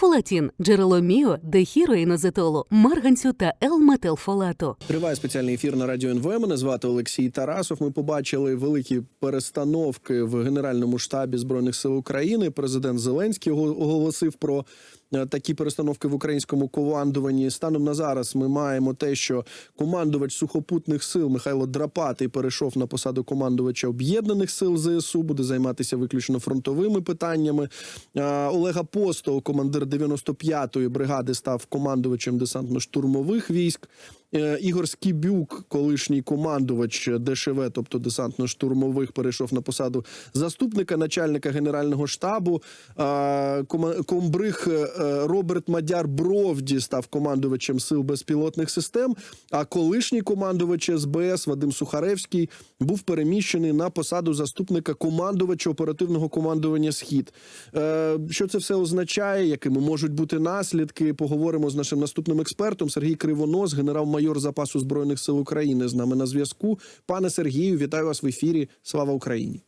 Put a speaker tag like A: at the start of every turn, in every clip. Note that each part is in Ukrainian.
A: Фолатін – джерело міо, дехіроїнозетолу, марганцю та Л-метилфолату.
B: Триває спеціальний ефір на радіо НВ. Мене звати Олексій Тарасов. Ми побачили великі перестановки в Генеральному штабі збройних сил України. Президент Зеленський ого- оголосив про такі перестановки в українському командуванні. Станом на зараз ми маємо те, що командувач сухопутних сил Михайло Драпатий перейшов на посаду командувача об'єднаних сил ЗСУ. Буде займатися виключно фронтовими питаннями. Олега Олег Апостол, командир 95-ї бригади, став командувачем десантно-штурмових військ. Е, Ігор Скібюк, колишній командувач ДШВ, тобто десантно-штурмових, перейшов на посаду заступника начальника генерального штабу. Е, Комбриг е, Роберт Мадяр Бровді став командувачем сил безпілотних систем. А колишній командувач СБС Вадим Сухаревський був переміщений на посаду заступника командувача оперативного командування Схід. Що це все означає? Якими можуть бути наслідки? Поговоримо з нашим наступним експертом Сергій Кривонос, генерал-майор запасу збройних сил України. З нами на зв'язку. Пане Сергію, вітаю вас в ефірі. Слава Україні!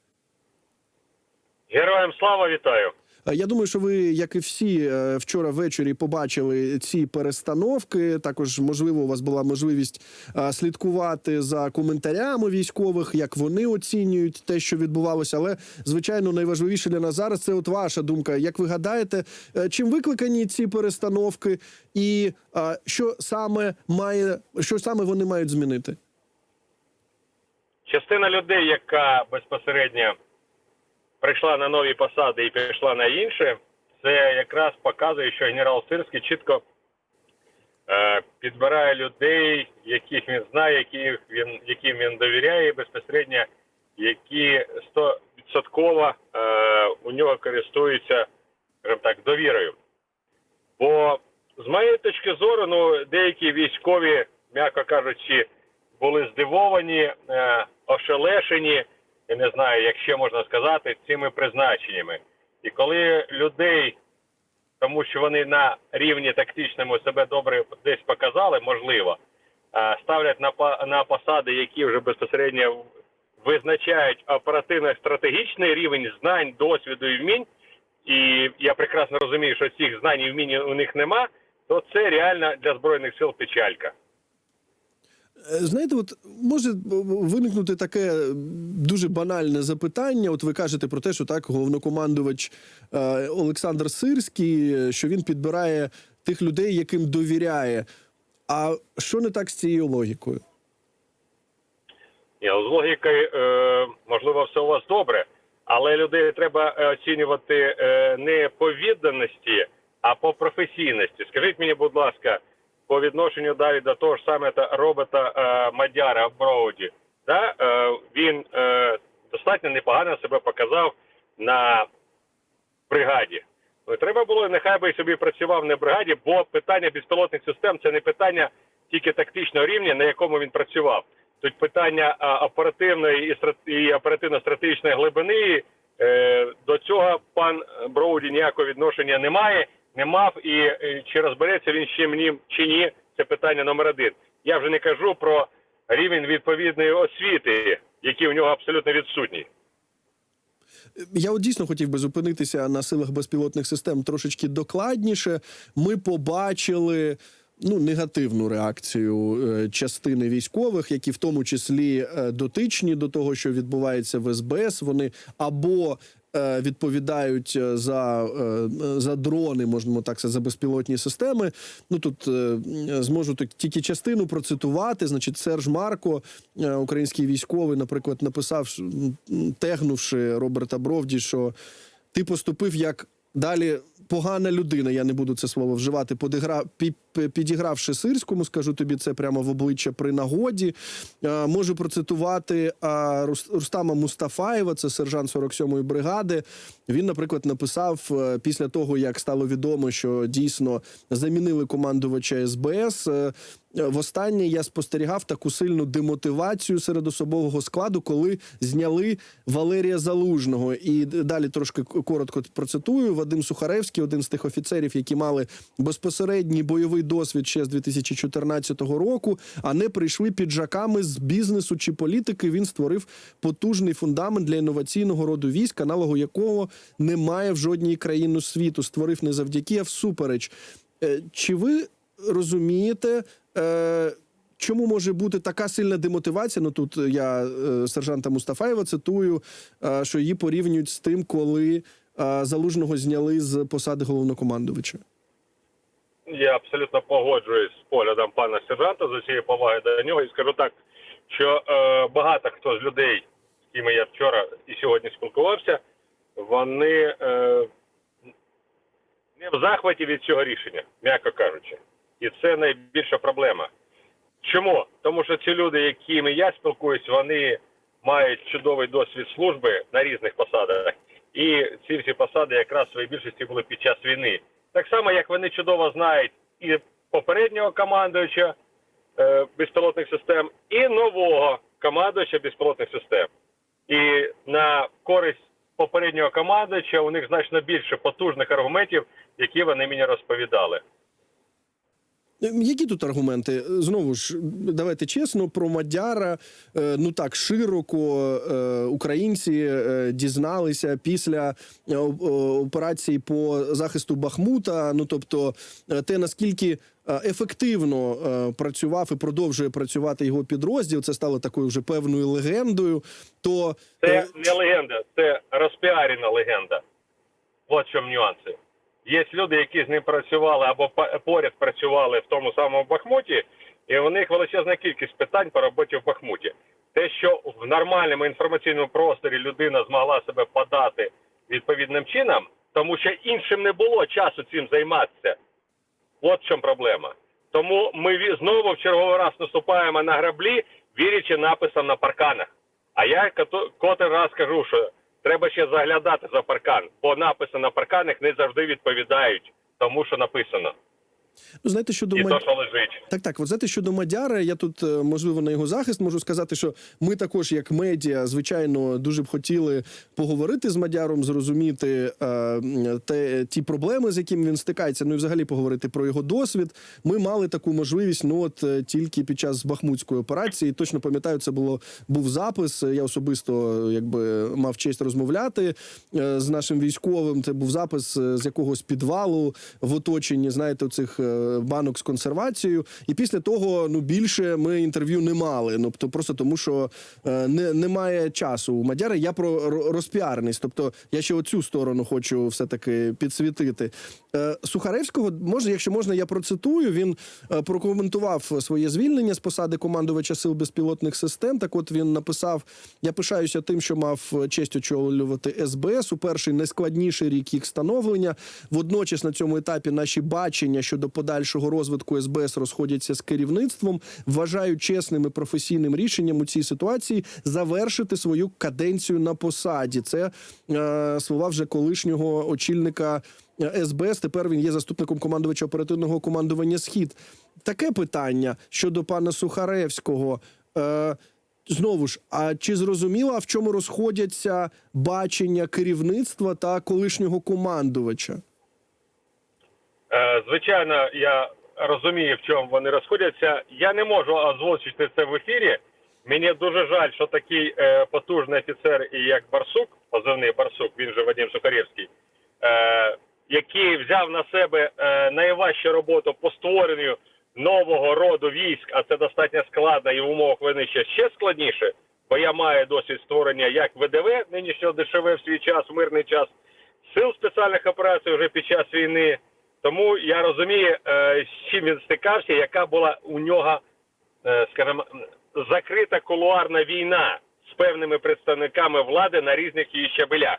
C: Героям слава вітаю.
B: Е, Я думаю, що ви, як і всі, е, вчора ввечері побачили ці перестановки. Також можливо, у вас була можливість е, слідкувати за коментарями військових, як вони оцінюють те, що відбувалося. Але звичайно, найважливіше для нас зараз це от ваша думка. Як ви гадаєте, чим викликані ці перестановки, і що саме має що саме вони мають змінити?
C: Частина людей, яка безпосередньо прийшла на нові посади і пішла на інші, це якраз показує, що генерал Сирський чітко е, підбирає людей, яких він знає, яких він, яким він довіряє, безпосередньо, які 100% е, у нього користуються так, довірою. Бо з моєї точки зору, ну деякі військові, м'яко кажучи, були здивовані, е, ошелешені, я не знаю, як ще можна сказати, цими призначеннями. І коли людей, тому що вони на рівні тактичному себе добре десь показали, можливо, ставлять на на посади, які вже безпосередньо визначають оперативно-стратегічний рівень знань, досвіду і вмінь, і я прекрасно розумію, що цих знань і вмінь у них нема, то це реально для збройних сил печалька.
B: Е, Знаєте, от може виникнути таке дуже банальне запитання. От ви кажете про те, що так головнокомандувач е, Олександр Сирський, що він підбирає тих людей, яким довіряє. А що не так з цією логікою?
C: Ні, з логікою, е, можливо, все у вас добре, але людей треба оцінювати не по відданості, а по професійності. Скажіть мені, будь ласка, по відношенню далі до того ж саме та робота е, Мадяра Броуді, да? е, він е, достатньо непогано себе показав на бригаді. Ну, треба було, нехай би собі працював на бригаді, бо питання безпілотних систем це не питання тільки тактичного рівня, на якому він працював. Тут питання а, оперативної і оперативно-стратегічної глибини. Е, до цього пан Броуді ніякого відношення не має, не мав, і е, чи розбереться він ще мені чи ні, це питання номер один. Я вже не кажу про рівень відповідної освіти, який у нього абсолютно відсутній.
B: Я от дійсно хотів би зупинитися на силах безпілотних систем трошечки докладніше. Ми побачили. Ну, негативну реакцію е, частини військових, які в тому числі е, дотичні до того, що відбувається в СБС. Вони або відповідають е, за, е, за дрони, можемо так сказати, за безпілотні системи. Ну тут е, зможу тільки частину процитувати. Значить, Серж Марко, е, український військовий, наприклад, написав, тегнувши Роберта Бровді, що ти поступив як далі погана людина. Я не буду це слово вживати. Подигра... пі- пі- підігравши сирському, скажу тобі це прямо в обличчя при нагоді. Е, можу процитувати е, Рус- Рустама Мустафаєва, це сержант 47-ї бригади. Він, наприклад, написав е, після того, як стало відомо, що дійсно замінили командувача СБС. Востаннє я спостерігав таку сильну демотивацію серед особового складу, коли зняли Валерія Залужного. І далі трошки коротко процитую. Вадим Сухаревський, один з тих офіцерів, які мали безпосередній бойовий бойовий досвід ще з 2014 року, а не прийшли піджаками з бізнесу чи політики. Він створив потужний фундамент для інноваційного роду військ, аналогу якого немає в жодній країні світу. Створив не завдяки, а всупереч. Е, Чи ви розумієте? Е, Чому може бути така сильна демотивація? Ну тут я е, сержанта Мустафаєва цитую, е, що її порівнюють з тим, коли е, залужного зняли з посади головнокомандувача.
C: Я абсолютно погоджуюсь з поглядом пана сержанта з усією поваги до нього і скажу так, що е, багато хто з людей, з ким я вчора і сьогодні спілкувався, вони е, не в захваті від цього рішення, м'яко кажучи. І це найбільша проблема. Чому? Тому що ці люди, якими я спілкуюсь, вони мають чудовий досвід служби на різних посадах. І ці всі посади якраз в своїй більшості були під час війни. Так само, як вони чудово знають і попереднього командуюча е, безпілотних систем, і нового командуюча безпілотних систем. І на користь попереднього командуюча у них значно більше потужних аргументів, які вони мені розповідали.
B: Е, Які тут аргументи? Е, Знову ж давайте чесно про Мадяра. е, Ну так широко українці дізналися після операції по захисту Бахмута. Ну тобто, те наскільки ефективно працював і продовжує працювати його підрозділ, це стало такою вже певною легендою. То
C: Це не легенда, це розпіарена легенда. От в чому нюанси. Є люди, які з ним працювали або поряд працювали в тому самому Бахмуті, і у них величезна кількість питань по роботі в Бахмуті. Те, що в нормальному інформаційному просторі людина змогла себе подати відповідним чином, тому що іншим не було часу цим займатися. От в чому проблема. Тому ми знову в черговий раз наступаємо на граблі, вірячи написам на парканах. А я котрий раз кажу, що треба ще заглядати за паркан, бо написи на парканах не завжди відповідають тому, що написано,
B: ну знаєте, щодо
C: і
B: Мад-
C: то, що лежить.
B: Так, так, от знаєте, щодо Мадяра, я тут е, можливо на його захист можу сказати, що ми також, як медіа, звичайно, дуже б хотіли поговорити з Мадяром, зрозуміти е, те, ті проблеми, з якими він стикається. Ну і взагалі поговорити про його досвід. Ми мали таку можливість. Ну от е, тільки під час Бахмутської операції. Точно пам'ятаю, це було був запис. Я особисто якби мав честь розмовляти е, з нашим військовим. Це був запис з якогось підвалу в оточенні, знаєте, цих банок з консервацією. І після того ну більше ми інтерв'ю не мали. Ну тобто просто тому, що е, не, немає часу у Мадяра. Я про розпіарність. Тобто я ще оцю сторону хочу все таки підсвітити. Е, Сухаревського може, якщо можна, я процитую. Він е, прокоментував своє звільнення з посади командувача сил безпілотних систем. Так, от він написав: Я пишаюся тим, що мав честь очолювати СБС у перший найскладніший рік їх становлення. Водночас на цьому етапі наші бачення щодо подальшого розвитку СБС розходяться з керівництвом. Вважаю чесним і професійним рішенням у цій ситуації завершити свою каденцію на посаді. Це е, слова вже колишнього очільника. е, СБС тепер він є заступником командувача оперативного командування Схід. Таке питання щодо пана Сухаревського. Е, Знову ж, а чи зрозуміло, в чому розходяться бачення керівництва та колишнього командувача?
C: Е, Звичайно, я розумію, в чому вони розходяться. Я не можу озвучити це в ефірі. Мені дуже жаль, що такий е, потужний офіцер, як Барсук, позивний Барсук, він же Вадим Сухарєвський, е, який взяв на себе е, найважчу роботу по створенню нового роду військ, а це достатньо складно і в умовах війни ще, ще складніше, бо я маю досвід створення як ВДВ, нинішнього ДШВ в свій час, в мирний час, сил спеціальних операцій вже під час війни. Тому я розумію, е, з чим він стикався, яка була у нього, е, скажімо, закрита кулуарна війна з певними представниками влади на різних її щабелях.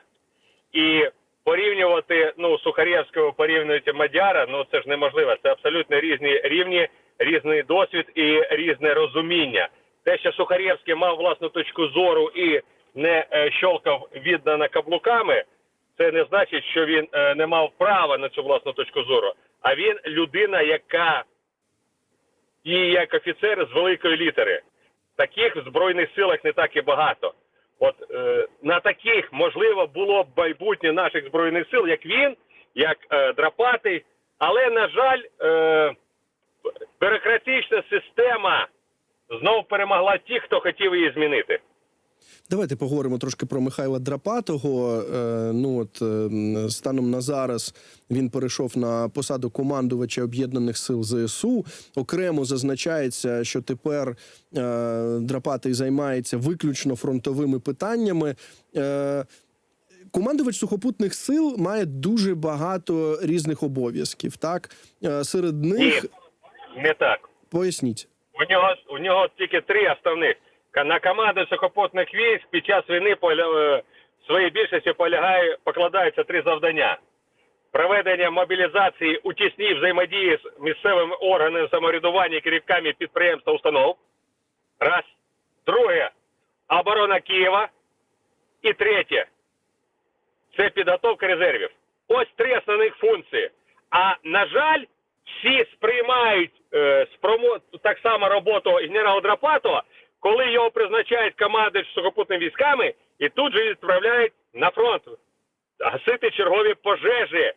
C: І порівнювати ну Сухарєвського порівнювати Мадяра, ну це ж неможливо. Це абсолютно різні рівні, різний досвід і різне розуміння. Те, що Сухарєвський мав власну точку зору і не е, щолкав віддано каблуками, це не значить, що він е, не мав права на цю власну точку зору. А він людина, яка і як офіцер з великої літери. Таких в збройних силах не так і багато. От е, на таких можливо було б майбутнє наших збройних сил, як він, як е, Драпатий. Але на жаль, е, бюрократична система знов перемогла тих, хто хотів її змінити.
B: Давайте поговоримо трошки про Михайла Драпатого. Е, ну от е, станом на зараз він перейшов на посаду командувача об'єднаних сил ЗСУ. Окремо зазначається, що тепер е, Драпатий займається виключно фронтовими питаннями. Е, Командувач сухопутних сил має дуже багато різних обов'язків. Так серед
C: Ні,
B: них
C: не так.
B: поясніть.
C: У нього у нього тільки три основних. На команду сухопутних військ під час війни поля- е, своїй більшості полягає, покладаються три завдання: проведення мобілізації у тісній взаємодії з місцевими органами самоврядування керівниками підприємств та установ. Раз. Друге оборона Києва. І третє це підготовка резервів. Ось три основних функції. А на жаль, всі сприймають е, спромо... так само роботу генерала Драпатова, коли його призначають командир сухопутними військами і тут же відправляють на фронт гасити чергові пожежі,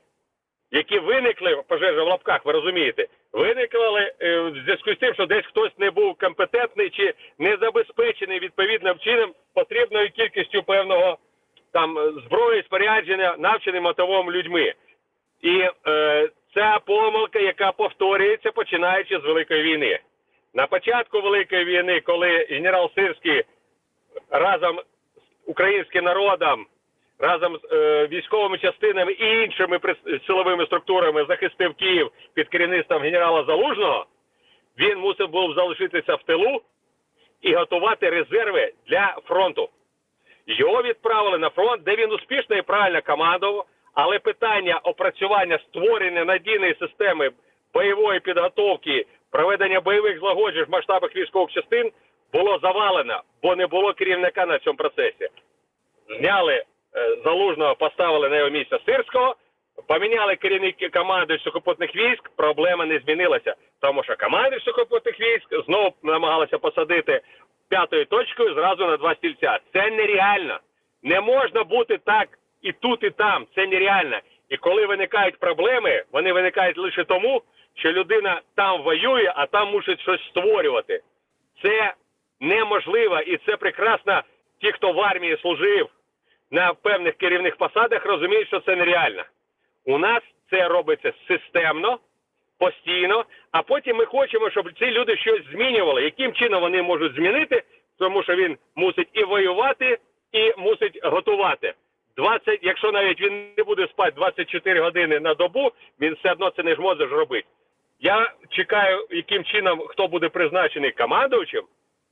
C: які виникли пожежі в лапках, ви розумієте, виникли е, в зв'язку з тим, що десь хтось не був компетентний чи не забезпечений відповідним чином потрібною кількістю певного там зброї, спорядження, навченим мотовим людьми. І е, ця помилка, яка повторюється починаючи з Великої війни. На початку Великої війни, коли генерал Сирський разом з українським народом, разом з е, військовими частинами і іншими силовими структурами захистив Київ під керівництвом генерала Залужного, він мусив був залишитися в тилу і готувати резерви для фронту. Його відправили на фронт, де він успішно і правильно командував, але питання опрацювання створення надійної системи бойової підготовки, проведення бойових злагоджень в масштабах військових частин було завалено, бо не було керівника на цьому процесі. Зняли е, залужного, поставили на його місце Сирського, поміняли керівники команди сухопутних військ, проблема не змінилася, тому що команди сухопутних військ знову намагалися посадити п'ятою точкою зразу на два стільця. Це нереально. Не можна бути так і тут, і там. Це нереально. І коли виникають проблеми, вони виникають лише тому, що людина там воює, а там мусить щось створювати. Це неможливо, і це прекрасно. Ті, хто в армії служив на певних керівних посадах, розуміють, що це нереально. У нас це робиться системно, постійно, а потім ми хочемо, щоб ці люди щось змінювали. Яким чином вони можуть змінити? Тому що він мусить і воювати, і мусить готувати. 20, якщо навіть він не буде спати 24 години на добу, він все одно це не зможе робити. Я чекаю, яким чином хто буде призначений командувачем,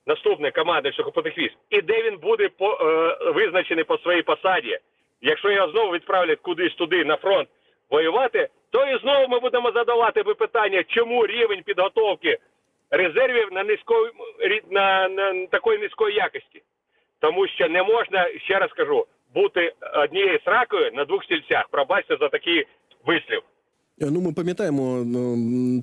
C: наступний командир сухопутних і де він буде по, е, визначений по своїй посаді. Якщо його знову відправлять кудись туди на фронт воювати, то і знову ми будемо задавати питання, чому рівень підготовки резервів на низької на, на такої низької якості. Тому що не можна, ще раз кажу, бути однією сракою на двох стільцях. Пробачте за такий вислів.
B: Е, Ну, ми пам'ятаємо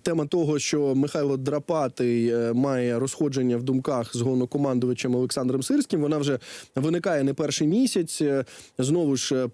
B: тема того, що Михайло Драпатий е, має розходження в думках з головнокомандувачем Олександром Сирським. Вона вже виникає не перший місяць. Е, Знову ж е,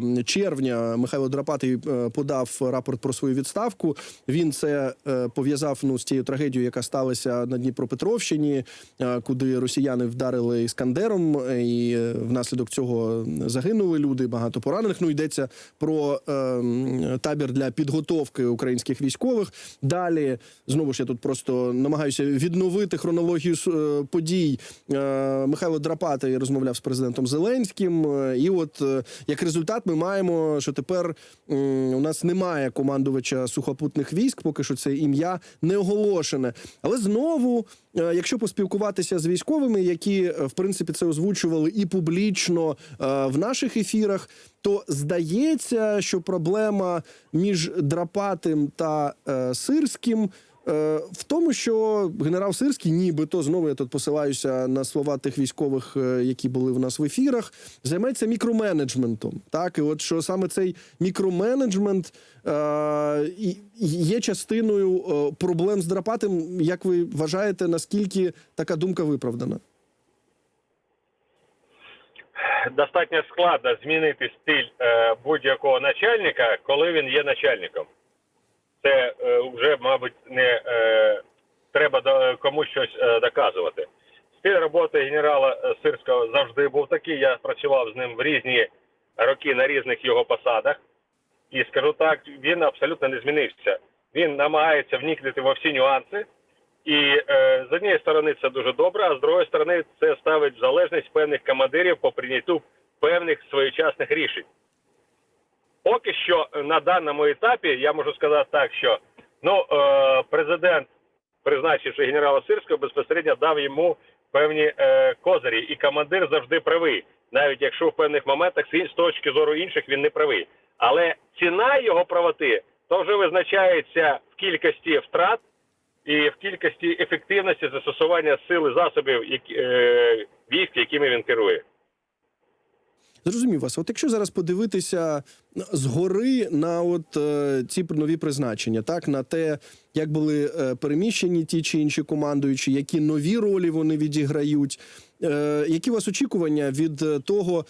B: 1 е, червня Михайло Драпатий е, подав рапорт про свою відставку. Він це е, пов'язав ну з тією трагедією, яка сталася на Дніпропетровщині, е, куди росіяни вдарили іскандером, е, і е, внаслідок цього загинули люди. Багато поранених. Ну йдеться про е, м, табір для підготовки українських військових. Далі знову ж я тут просто намагаюся відновити хронологію е, подій. Е, Михайло Драпатий розмовляв з президентом Зеленським, е, і от як результат, ми маємо, що тепер у нас немає командувача сухопутних військ, поки що це ім'я не оголошене. Але знову, якщо поспілкуватися з військовими, які е, в принципі це озвучували і публічно е, в наших ефірах, то здається, що проблема між Драпатим та е, Сирським. Е, В тому, що генерал Сирський, нібито знову я тут посилаюся на слова тих військових, е, які були в нас в ефірах, займається мікроменеджментом. Так, і от що саме цей мікроменеджмент е, є частиною е, проблем з Драпатим. Як ви вважаєте, наскільки така думка виправдана?
C: Достатньо складно змінити стиль будь-якого начальника, коли він є начальником. Це е, вже, мабуть, не е, треба комусь щось е, доказувати. Стиль роботи генерала Сирського завжди був такий. Я працював з ним в різні роки на різних його посадах. І скажу так, він абсолютно не змінився. Він намагається вникнути во всі нюанси. І е, з однієї сторони це дуже добре, а з другої сторони це ставить в залежність певних командирів по прийняттю певних своєчасних рішень. Поки що е, на даному етапі я можу сказати так, що ну, е, президент, призначивши генерала Сирського, безпосередньо дав йому певні е, козирі, і командир завжди правий, навіть якщо в певних моментах з точки зору інших він не правий. Але ціна його правоти то вже визначається в кількості втрат і в кількості ефективності застосування сил і засобів е, військ, якими він керує.
B: Зрозумів вас. От якщо зараз подивитися згори на от е, ці нові призначення, так? На те, як були е, переміщені ті чи інші командуючі, які нові ролі вони відіграють, е, які у вас очікування від е, того,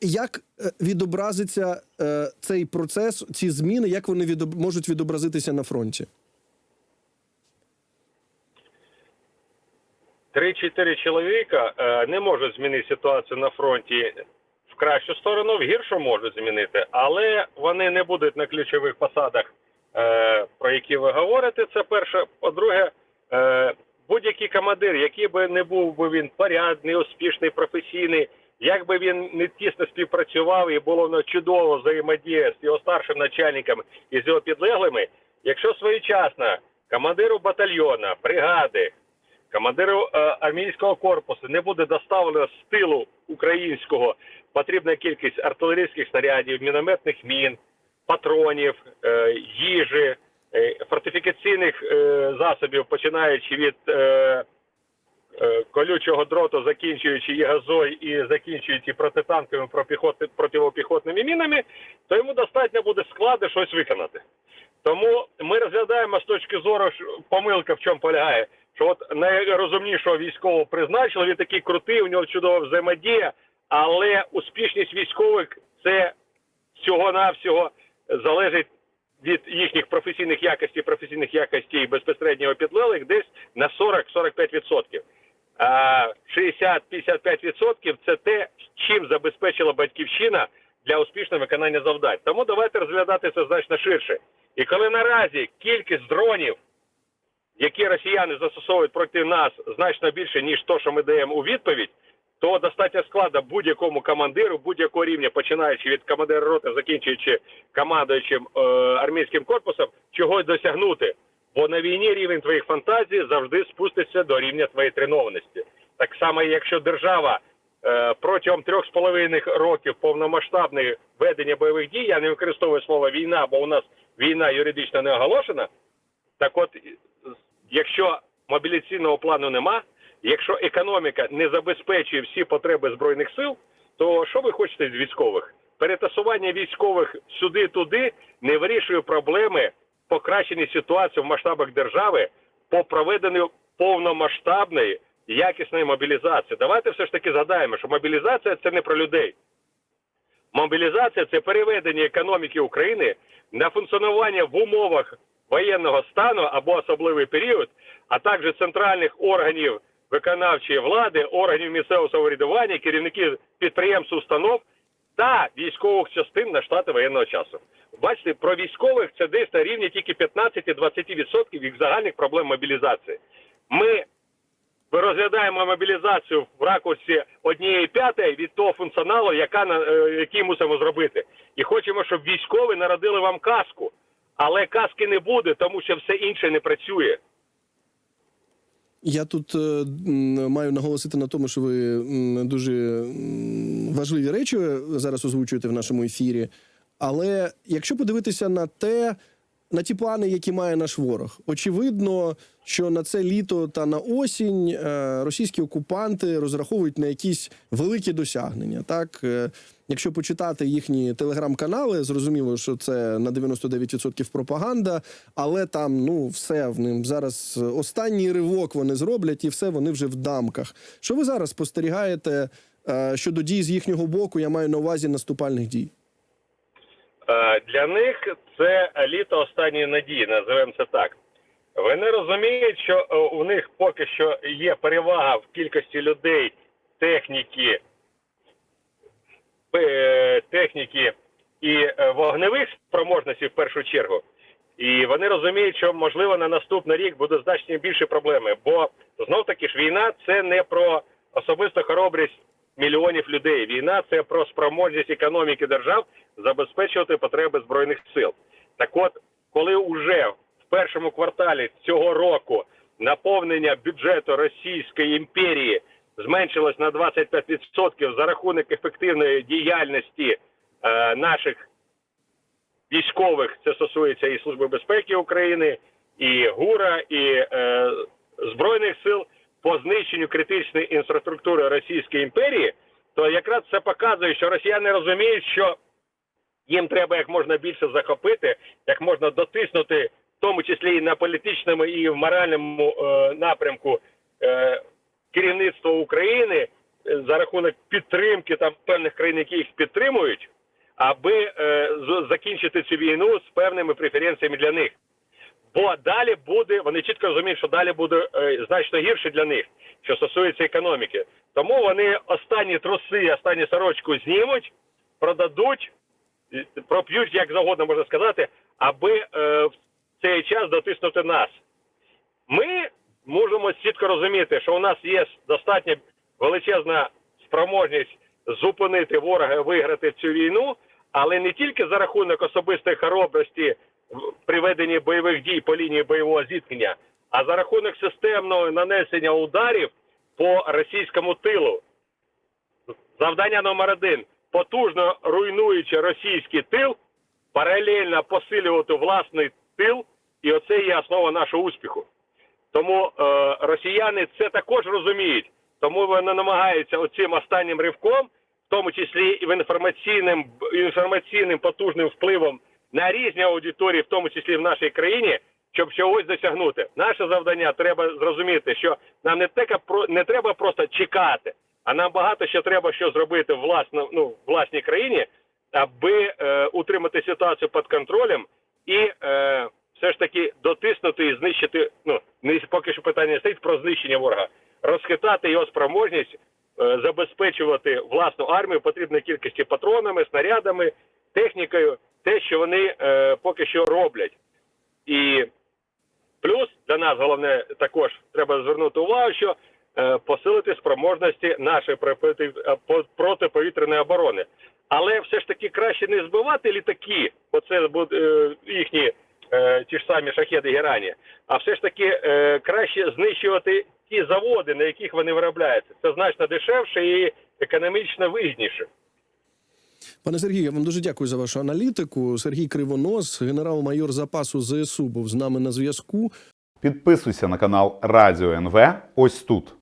B: як е, відобразиться е, цей процес, ці зміни, як вони відоб... можуть відобразитися на фронті?
C: Три-чотири чоловіка не можуть змінити ситуацію на фронті кращу сторону, в гіршу можуть змінити, але вони не будуть на ключових посадах, е, про які ви говорите. Це перше. По-друге, е, будь-який командир, який би не був би він порядний, успішний, професійний, як би він не тісно співпрацював і було на чудово взаємодія з його старшим начальником і з його підлеглими, якщо своєчасно командиру батальйона, бригади, командиру е, армійського корпусу не буде доставлено з тилу українського потрібна кількість артилерійських снарядів, мінометних мін, патронів, е, їжі, е, фортифікаційних е, засобів, починаючи від колючого дроту, закінчуючи єгазой і закінчуючи протитанковими противопіхотними мінами, то йому достатньо буде склади щось виконати. Тому ми розглядаємо з точки зору помилка в чому полягає. Що от найрозумнішого військового призначили, він такий крутий, у нього чудова взаємодія, але успішність військових це всього-навсього залежить від їхніх професійних якостей, професійних якостей безпосереднього підлеглих десь на 40-45%. А 60-55% це те, чим забезпечила батьківщина для успішного виконання завдань. Тому давайте розглядати це значно ширше. І коли наразі кількість дронів, які росіяни застосовують проти нас, значно більше, ніж то, що ми даємо у відповідь, то достатньо складно будь-якому командиру, будь-якого рівня, починаючи від командира роти, закінчуючи командуючим е, армійським корпусом, чогось досягнути. Бо на війні рівень твоїх фантазій завжди спуститься до рівня твоєї тренованості. Так само, якщо держава е, протягом трьох з половиною років повномасштабних ведення бойових дій, я не використовую слово війна, бо у нас війна юридично не оголошена. Так от, якщо мобіляційного плану нема, якщо економіка не забезпечує всі потреби збройних сил, то що ви хочете з військових? Перетасування військових сюди-туди не вирішує проблеми покращення ситуації в масштабах держави по проведенню повномасштабної якісної мобілізації. Давайте все ж таки згадаємо, що мобілізація це не про людей. Мобілізація це переведення економіки України на функціонування в умовах воєнного стану або особливий період, а також центральних органів виконавчої влади, органів місцевого самоврядування, керівників підприємств, установ та військових частин на штати воєнного часу. Бачите, про військових це десь на рівні тільки 15-20% їх загальних проблем мобілізації. Ми розглядаємо мобілізацію в ракурсі однієї п'ятої від того функціоналу, яка е, який мусимо зробити, і хочемо, щоб військові народили вам казку. Але казки не буде, тому що все інше не працює.
B: Я тут е, маю наголосити на тому, що ви дуже важливі речі зараз озвучуєте в нашому ефірі. Але якщо подивитися на те, на ті плани, які має наш ворог, очевидно, що на це літо та на осінь е, російські окупанти розраховують на якісь великі досягнення. Так, Е, якщо почитати їхні телеграм-канали, зрозуміло, що це на 99% пропаганда, але там ну все в ним зараз останній ривок вони зроблять, і все вони вже в дамках. Що ви зараз спостерігаєте е, щодо дій з їхнього боку? Я маю на увазі наступальних дій.
C: Е, для них це літо останньої надії, називаємо це так. Вони розуміють, що е, у них поки що є перевага в кількості людей, техніки, е, техніки і вогневих спроможностей в першу чергу. І вони розуміють, що можливо на наступний рік буде значно більше проблеми. Бо знов таки ж війна це не про особисту хоробрість мільйонів людей. Війна це про спроможність економіки держав забезпечувати потреби збройних сил. Так от, коли уже в першому кварталі цього року наповнення бюджету Російської імперії зменшилось на 25% за рахунок ефективної діяльності е, наших військових, це стосується і Служби безпеки України, і ГУРа, і е, Збройних сил по знищенню критичної інфраструктури Російської імперії, то якраз це показує, що росіяни розуміють, що їм треба як можна більше захопити, як можна дотиснути, в тому числі і на політичному і в моральному е, напрямку е, керівництво України е, за рахунок підтримки там певних країн, які їх підтримують, аби е, закінчити цю війну з певними преференціями для них. Бо далі буде, вони чітко розуміють, що далі буде е, значно гірше для них, що стосується економіки. Тому вони останні труси, останні сорочку знімуть, продадуть, проп'ють, як завгодно можна сказати, аби е, в цей час дотиснути нас. Ми можемо чітко розуміти, що у нас є достатньо величезна спроможність зупинити ворога, виграти цю війну, але не тільки за рахунок особистої хоробрості в- при веденні бойових дій по лінії бойового зіткнення, а за рахунок системного нанесення ударів по російському тилу. Завдання номер один потужно руйнуючи російський тил, паралельно посилювати власний тил, і оце є основа нашого успіху. Тому е, росіяни це також розуміють, тому вони намагаються оцим останнім ривком, в тому числі і в інформаційним інформаційним потужним впливом на різні аудиторії, в тому числі в нашій країні, щоб чогось досягнути. Наше завдання треба зрозуміти, що нам не тека не треба просто чекати, а нам багато ще треба що зробити власно, ну, власній країні, аби е, утримати ситуацію під контролем і е, все ж таки дотиснути і знищити. Ну не поки що питання не стоїть про знищення ворога, розхитати його спроможність е, забезпечувати власну армію потрібної кількості патронами, снарядами, технікою, те, що вони е, поки що роблять. І плюс для нас головне також треба звернути увагу, що е, посилити спроможності нашої проти- по- протиповітряної оборони. Але все ж таки краще не збивати літаки, бо це будуть е, їхні е, ті ж самі шахеди Герані, а все ж таки е, краще знищувати ті заводи, на яких вони виробляються. Це значно дешевше і економічно вигідніше.
B: Пане Сергію, я вам дуже дякую за вашу аналітику. Сергій Кривонос, генерал-майор запасу ЗСУ, був з нами на зв'язку.
D: Підписуйся на канал Радіо НВ ось тут.